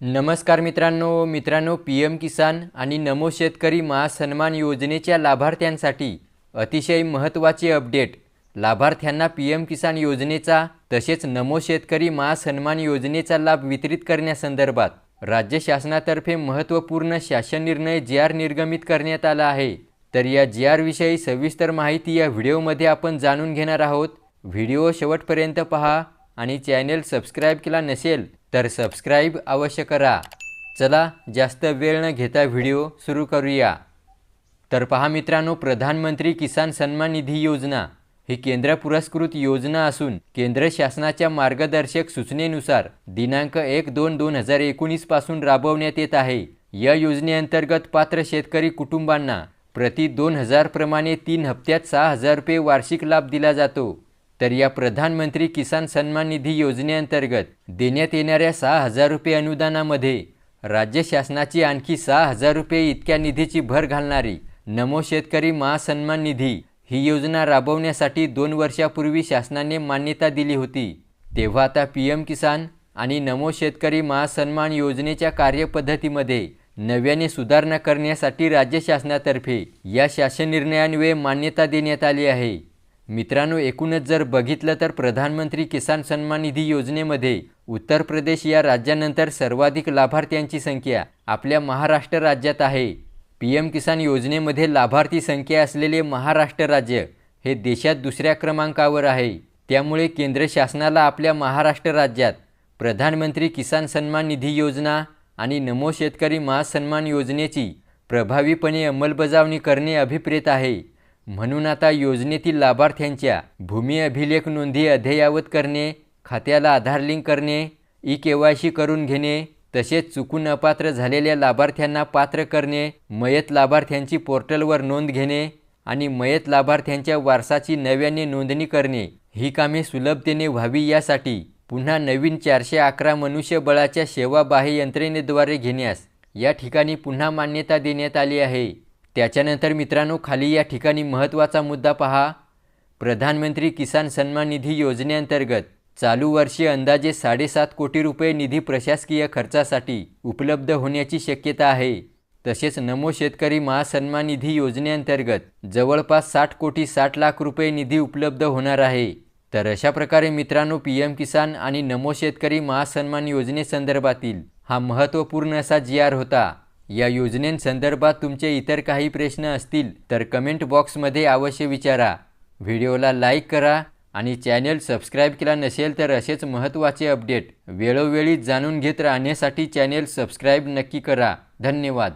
नमस्कार मित्रांनो मित्रांनो पी एम किसान आणि नमो शेतकरी महासन्मान योजनेच्या लाभार्थ्यांसाठी अतिशय महत्त्वाचे अपडेट. लाभार्थ्यांना पी एम किसान योजनेचा तसेच नमो शेतकरी महासन्मान योजनेचा लाभ वितरित करण्यासंदर्भात राज्य शासनातर्फे महत्त्वपूर्ण शासन निर्णय जी आर निर्गमित करण्यात आला आहे. तर या जी आरविषयी सविस्तर माहिती या व्हिडिओमध्ये आपण जाणून घेणार आहोत. व्हिडिओ शेवटपर्यंत पहा आणि चॅनेल सबस्क्राईब केला नसेल तर सबस्क्राईब अवश्य करा. चला जास्त वेळ न घेता व्हिडिओ सुरू करूया. तर पहा मित्रांनो प्रधानमंत्री किसान सन्मान निधी योजना. ही केंद्र पुरस्कृत योजना असून केंद्र शासनाच्या मार्गदर्शक सूचनेनुसार दिनांक एक दोन दोन हजार एकोणीसपासून राबवण्यात येत आहे. या योजनेअंतर्गत पात्र शेतकरी कुटुंबांना प्रति दोन हजारप्रमाणे तीन हप्त्यात सहा हजार रुपये वार्षिक लाभ दिला जातो. तर या प्रधानमंत्री किसान सन्मान निधी योजनेअंतर्गत देण्यात येणाऱ्या सहा हजार रुपये अनुदानामध्ये राज्य शासनाची आणखी सहा हजार रुपये इतक्या निधीची भर घालणारी नमो शेतकरी महासन्मान निधी ही योजना राबवण्यासाठी दोन वर्षापूर्वी शासनाने मान्यता दिली होती. तेव्हा आता पी एम किसान आणि नमो शेतकरी महासन्मान योजनेच्या कार्यपद्धतीमध्ये नव्याने सुधारणा करण्यासाठी राज्य शासनातर्फे या शासन निर्णयान्वये मान्यता देण्यात आली आहे. मित्रांनो एकूणच जर बघितलं तर प्रधानमंत्री किसान सन्मान निधी योजनेमध्ये उत्तर प्रदेश या राज्यानंतर सर्वाधिक लाभार्थ्यांची संख्या आपल्या महाराष्ट्र राज्यात आहे. पी एम किसान योजनेमध्ये लाभार्थी संख्या असलेले महाराष्ट्र राज्य हे देशात दुसऱ्या क्रमांकावर आहे. त्यामुळे केंद्र शासनाला आपल्या महाराष्ट्र राज्यात प्रधानमंत्री किसान सन्मान निधी योजना आणि नमो शेतकरी महासन्मान योजनेची प्रभावीपणे अंमलबजावणी करणे अभिप्रेत आहे. म्हणून आता योजनेतील लाभार्थ्यांच्या भूमी अभिलेख नोंदी अद्ययावत करणे खात्याला आधार लिंक करणे ई के वाय सी करून घेणे तसेच चुकून अपात्र झालेल्या लाभार्थ्यांना पात्र करणे मयत लाभार्थ्यांची पोर्टलवर नोंद घेणे आणि मयत लाभार्थ्यांच्या वारसाची नव्याने नोंदणी करणे ही कामे सुलभतेने व्हावी यासाठी पुन्हा नवीन चारशे अकरा मनुष्यबळाच्या सेवा बाह्य यंत्रणेद्वारे घेण्यास या ठिकाणी पुन्हा मान्यता देण्यात आली आहे. त्याच्यानंतर मित्रांनो खाली या ठिकाणी महत्त्वाचा मुद्दा पहा. प्रधानमंत्री किसान सन्मान निधी योजनेअंतर्गत चालू वर्षी अंदाजे साडेसात कोटी रुपये निधी प्रशासकीय खर्चासाठी उपलब्ध होण्याची शक्यता आहे. तसेच नमो शेतकरी महासन्मान निधी योजनेअंतर्गत जवळपास साठ कोटी साठ लाख रुपये निधी उपलब्ध होणार आहे. तर अशा प्रकारे मित्रांनो पी एम किसान आणि नमो शेतकरी महासन्मान योजनेसंदर्भातील हा महत्त्वपूर्ण असा जी आर होता. या योजनेसंदर्भात तुमचे इतर काही प्रश्न असतील तर कमेंट बॉक्समध्ये अवश्य विचारा. व्हिडिओला लाईक करा आणि चॅनेल सबस्क्राईब केला नसेल तर असेच महत्त्वाचे अपडेट वेळोवेळी जाणून घेत राहण्यासाठी चॅनेल सबस्क्राईब नक्की करा. धन्यवाद.